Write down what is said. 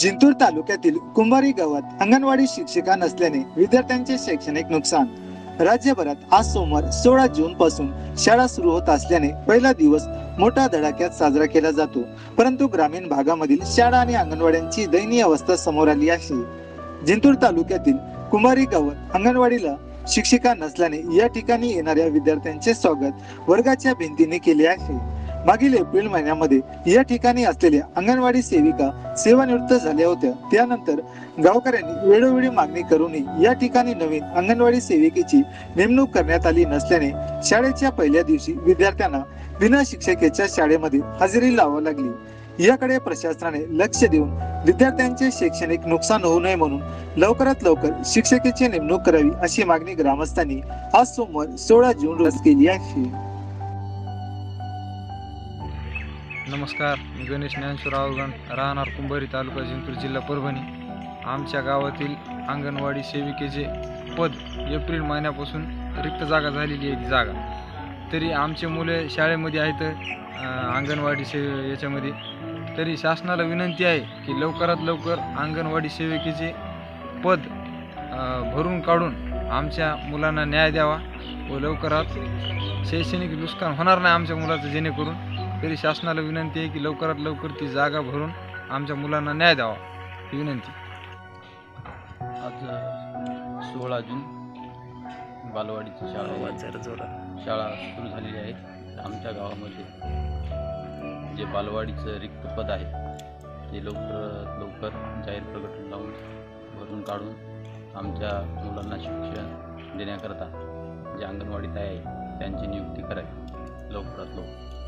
जिंतूर तालुक्यातील कुंभारी गावात अंगणवाडी शिक्षिका नसल्याने विद्यार्थ्यांचे शैक्षणिक नुकसान. राज्यभरात आज सोमवार सोळा जून पासून शाळा सुरू होत असल्याने पहिला दिवस मोठ्या धडाक्यात साजरा केला जातो. परंतु ग्रामीण भागामधील शाळा आणि अंगणवाड्यांची दयनीय अवस्था समोर आली आहे. जिंतूर तालुक्यातील कुंभारी गावात अंगणवाडीला शिक्षिका नसल्याने या ठिकाणी येणाऱ्या विद्यार्थ्यांचे स्वागत वर्गाच्या भिंतीने केले आहे. मागील एप्रिल महिन्यामध्ये या ठिकाणी असलेल्या अंगणवाडी सेविका सेवानिवृत्त झाल्या होत्या. त्यानंतर गावकऱ्यांनी वेळोवेळी मागणी करूनही या ठिकाणी नवीन अंगणवाडी सेविकेची नेमणूक करण्यात आली नसल्याने शाळेच्या पहिल्या दिवशी विद्यार्थ्यांना बिना शिक्षकेच्या शाळेमध्ये हजेरी लावावी लागली. याकडे प्रशासनाने लक्ष देऊन विद्यार्थ्यांचे शैक्षणिक नुकसान होऊ नये म्हणून लवकरात लवकर शिक्षकेची नेमणूक करावी अशी मागणी ग्रामस्थांनी आज सोमवार सोळा जून रोज केली आहे. नमस्कार मी गणेश ज्ञानेश्वर आवगण राहणार कुंभारी तालुका जिंतूर जिल्हा परभणी. आमच्या गावातील अंगणवाडी सेविकेचे पद एप्रिल महिन्यापासून रिक्त जागा झालेली आहे ती जागा. तरी आमचे मुले शाळेमध्ये आहेत अंगणवाडी सेवे याच्यामध्ये. तरी शासनाला विनंती आहे की लवकरात लवकर अंगणवाडी सेविकेचे पद भरून काढून आमच्या मुलांना न्याय द्यावा व लवकरात शैक्षणिक नुकसान होणार नाही आमच्या मुलाचं जेणेकरून तरी शासनाला विनंती आहे की लवकरात लवकर ती जागा भरून आमच्या मुलांना न्याय द्यावा. ही विनंती. आज सोळा जून बालवाडीची शाळा. शाळा सुरू झालेली आहे. आमच्या गावामध्ये जे बालवाडीचं रिक्त पद आहे ते लवकर लवकर जाहीर प्रकटन लावून भरून काढून आमच्या मुलांना शिक्षण देण्याकरता जे अंगणवाडीत आहे त्यांची नियुक्ती करावी. लवकरात लवकर.